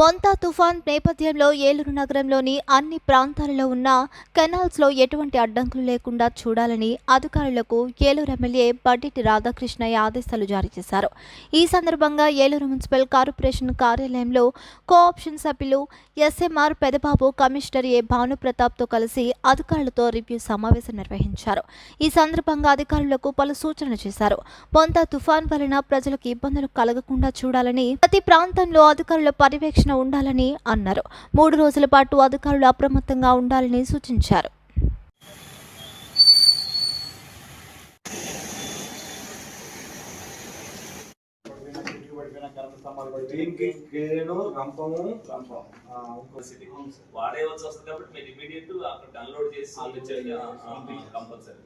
మొంతా తుఫాన్ నేపథ్యంలో ఏలూరు నగరంలోని అన్ని ప్రాంతాలలో ఉన్న కెనాల్స్లో ఎటువంటి అడ్డంకులు లేకుండా చూడాలని అధికారులకు ఏలూరు ఎమ్మెల్యే బడ్డిటి రాధాకృష్ణయ్య ఆదేశాలు జారీ చేశారు. ఈ సందర్భంగా ఏలూరు మున్సిపల్ కార్పొరేషన్ కార్యాలయంలో కోఆప్షన్ సభ్యులు ఎస్ఎంఆర్ పెదబాబు కమిషనర్ ఏ భానుప్రతాప్తో కలిసి అధికారులతో రివ్యూ సమావేశం నిర్వహించారు. ఈ సందర్భంగా అధికారులకు పలు సూచనలు చేశారు. మొంతా తుఫాన్ వలన ప్రజలకు ఇబ్బందులు కలగకుండా చూడాలని ప్రతి ప్రాంతంలో అధికారుల పర్యవేక్షణ ఉండాలని అన్నారు. మూడు రోజుల పాటు అధికారులు అప్రమత్తంగా ఉండాలని సూచించారు. దీనికి కేను రంపము సిటీ వాడేయవలసి వస్తుంది కాబట్టి మీరు ఇమీడియట్ అక్కడ డౌన్లోడ్ చేసి కంపల్సరీ.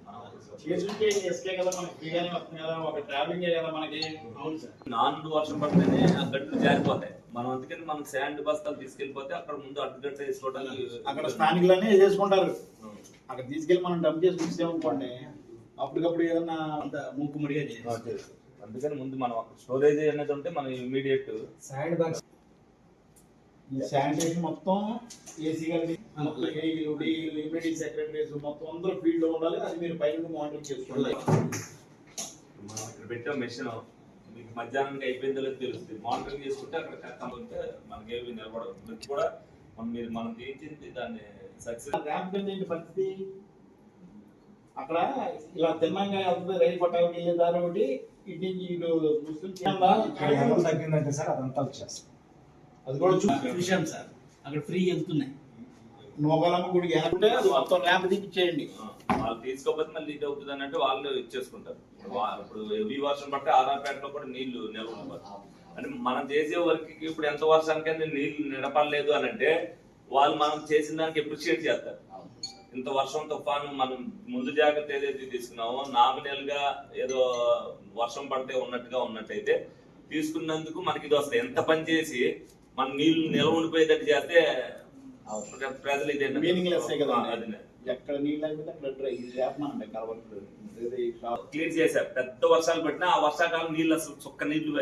చేసుకుంటే ఎస్కే కదా మనకి ఫ్రీగానే వస్తుంది కదా ఒక ట్రావెలింగ్ కదా మనకి. అవును సార్. నాన్ వర్షం పడితేనే ఆ గట్లు జారిపోతాయి. మనం అందుకని మనం శాండ్ బస్తాలు తీసుకెళ్ళిపోతే అక్కడ ముందు అడ్డుగట్ట వేసుకోవడానికి అక్కడ స్థానికులనే చేసుకుంటారు. అక్కడ తీసుకెళ్ళి మనం డబ్బు చేసుకుంటే అనుకోండి అప్పటికప్పుడు ఏదన్నా అంత మూకుమ్మడిగా చేయాలి అందుకని ముందు మనం స్టోరేజ్ అనేది ఉంటే మనం ఇమీడియట్ ఈ శానిటేషన్ మొత్తం ఏసీ గారి మొత్తం ఏఈలు డీఈలు ఇమ్యూనిటీ సెక్రటరీస్ మొత్తం అందరూ ఫీల్డ్లో ఉండాలి. అది మీరు పైన మానిటర్ చేసుకోవాలి మనం ఇక్కడ పెట్టే మెషిన్ మీకు మధ్యాహ్నానికి అయిపోయిందో లేదో తెలుస్తుంది. మానిటరింగ్ చేసుకుంటే అక్కడ ఉంటే మనకి ఏమి నిలబడదు కూడా మనం మీరు మనం తీయించింది దాన్ని సక్సెస్ ర్యాంప్ పరిస్థితి? అక్కడ ఇలా తిన్నంగా వెళ్తుంది రైలు పట్టాలకి వెళ్ళే దారి ఒకటి ఇటు ఇటు ఎంత తగ్గిందంటే సార్ అదంతా వచ్చేస్తుంది. అది కూడా చూ చూశాం సార్ అక్కడ ఫ్రీ వెళ్తున్నాయి. నోగలమ్మ గుడికి వెళ్తుంటే అది మొత్తం ర్యాంప్ తీపిచ్చేయండి. వాళ్ళు తీసుకోకపోతే మళ్ళీ ఇది అవుతుంది అన్నట్టు వాళ్ళు ఇచ్చేసుకుంటారు. ఇప్పుడు వా- ఇప్పుడు హెవీ వర్షం పడితే ఆధారపేటలో కూడా నీళ్ళు నిల్వ. అంటే మనం చేసే వర్క్ ఇప్పుడు ఎంత వర్షానికైనా నీళ్ళు నిడపలేదు అని అంటే వాళ్ళు మనం చేసిన దానికి అప్రిషియేట్ చేస్తారు. ఇంత వర్షం తుఫాను మనం ముందు జాగ్రత్త ఏదైతే తీసుకున్నామో నామినల్గా ఏదో వర్షం పడితే ఉన్నట్టుగా ఉన్నట్టయితే తీసుకున్నందుకు మనకి ఇది వస్తాయి ఎంత పని చేసి మన నీళ్ళు నిల్వ ఉండిపోయేటట్టు చేస్తే ప్రజలు ఇదే మీనింగ్లెస్ కదా అదే ఎక్కడ నీళ్ళు అయిపోతే అక్కడ డ్రై ఇది చేస్తున్నానండి కలవట్లేదు ఇది షాప్ క్లీన్ చేశారు. పెద్ద వర్షాలు పట్టినా ఆ వర్షాకాలం నీళ్ళు అసలు చుక్క నీళ్ళు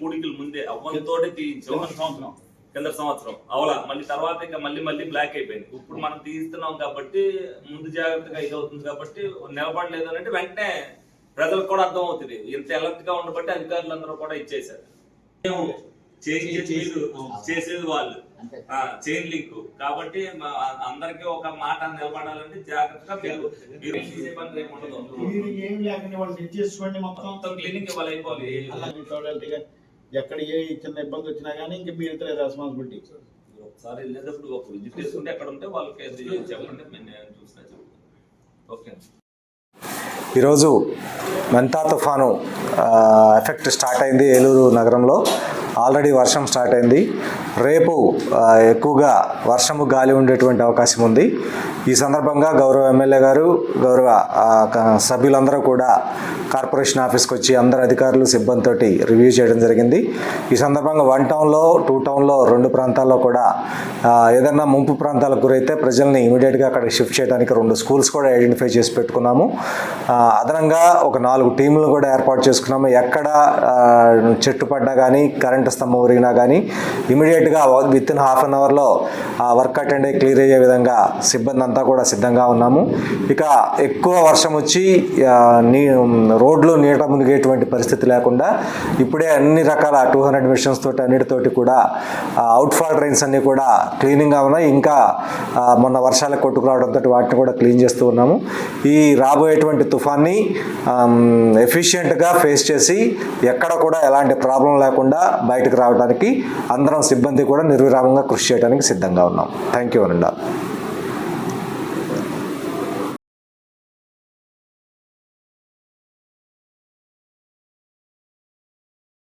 పూడికలు ముందే అవ్వంతోటి తీయించాం. సంవత్సరం. కింద సంవత్సరం అవలా. మళ్ళీ తర్వాత ఇంకా మళ్ళీ మళ్ళీ బ్లాక్ అయిపోయింది. ఇప్పుడు మనం తీస్తున్నాం కాబట్టి ముందు జాగ్రత్తగా ఇది అవుతుంది కాబట్టి నిలబడలేదు అని అంటే వెంటనే ప్రజలకు కూడా అర్థం అవుతుంది ఇంత అలర్ట్గా ఉండబట్టి అధికారులందరూ కూడా ఇచ్చేశారు. చేసేది వాళ్ళు. చైన్ లింక్ కాబట్టి అందరికీ ఒక మాట నిలబడాలంటే జాగ్రత్తగా మీరు ఏం లేకుండా మొత్తం. క్లీనింగ్ ఇవ్వాలి అయిపోవాలి. అలా మీ తోడల్టీగా ఎక్కడ ఏ చిన్న ఇబ్బంది వచ్చినా కానీ ఇంకా మీ ఇతర రెస్పాన్సిబిలిటీ ఒకసారి వెళ్ళేటప్పుడు ఒక విజిట్ చేసుకుంటే ఎక్కడ ఉంటే వాళ్ళకి చెప్పండి నేను చూసినా చెప్తాను ఓకే ఈరోజు మెంతా తుఫాను ఎఫెక్ట్ స్టార్ట్ అయింది ఏలూరు నగరంలో. ఆల్రెడీ వర్షం స్టార్ట్ అయింది. రేపు ఎక్కువగా వర్షము గాలి ఉండేటువంటి అవకాశం ఉంది. ఈ సందర్భంగా గౌరవ ఎమ్మెల్యే గారు గౌరవ సభ్యులందరూ కూడా కార్పొరేషన్ ఆఫీస్కి వచ్చి అందరు అధికారులు సిబ్బందితోటి రివ్యూ చేయడం జరిగింది. ఈ సందర్భంగా వన్ టౌన్లో టూ టౌన్లో రెండు ప్రాంతాల్లో కూడా ఏదన్నా ముంపు ప్రాంతాలకు గురైతే ప్రజల్ని ఇమీడియట్గా అక్కడ షిఫ్ట్ చేయడానికి రెండు స్కూల్స్ కూడా ఐడెంటిఫై చేసి పెట్టుకున్నాము. అదనంగా ఒక నాలుగు టీములు కూడా ఏర్పాటు చేసుకున్నాము. ఎక్కడ చెట్టు పడ్డా కానీ కరెంటు స్తంభం ఒరిగినా కానీ ఇమీడియట్గా విత్ ఇన్ హాఫ్ అన్ అవర్లో ఆ వర్క్ అటెండ్ అయ్యి క్లియర్ అయ్యే విధంగా సిబ్బంది అంతా కూడా సిద్ధంగా ఉన్నాము. ఇక ఎక్కువ వర్షం వచ్చి నీ రోడ్లు నీట మునిగేటువంటి పరిస్థితి లేకుండా ఇప్పుడే అన్ని రకాల టూ హండ్రెడ్ మిషన్స్ తోటి అన్నిటితోటి కూడా అవుట్ఫాల్ డ్రైన్స్ అన్నీ కూడా క్లీనింగ్గా ఉన్నాయి. ఇంకా మొన్న వర్షాలకు కొట్టుకురావడంతో వాటిని కూడా క్లీన్ చేస్తూ ఉన్నాము. ఈ రాబోయేటువంటి తుఫాన్ తుఫాన్ని ఎఫిషియెంట్గా ఫేస్ చేసి ఎక్కడ కూడా ఎలాంటి ప్రాబ్లం లేకుండా బయటకు రావడానికి అందరం సిబ్బంది కూడా నిర్విరామంగా కృషి చేయడానికి సిద్ధంగా ఉన్నాం. Thank you అనండా